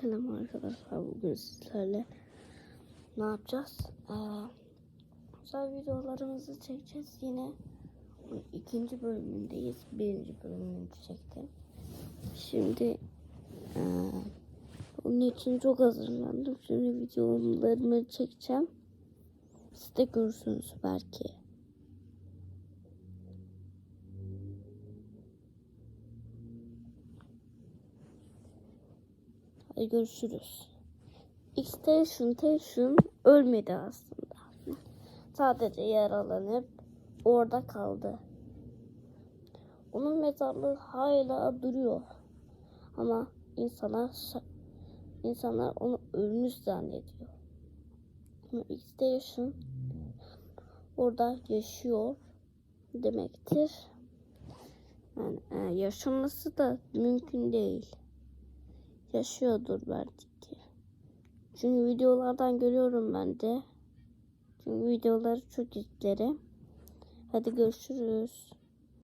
Selam arkadaşlar. Bugün sizlerle ne yapacağız? Ee, güzel videolarımızı çekeceğiz. Yine ikinci bölümündeyiz. Birinci bölümünü çektim. Şimdi ee, bunun için çok hazırlandım. Şimdi videolarımı çekeceğim. Siz de görürsünüz belki. Hadi görüşürüz. X-Station Station ölmedi aslında. Sadece yaralanıp orada kaldı. Onun mezarlığı hala duruyor. Ama insanlar insanlar onu ölmüş zannediyor. Ama X-Station orada yaşıyor demektir. Yani e, yaşaması da mümkün değil yaşıyordur belki. Çünkü videolardan görüyorum ben de. Çünkü videoları çok izlerim. Hadi görüşürüz.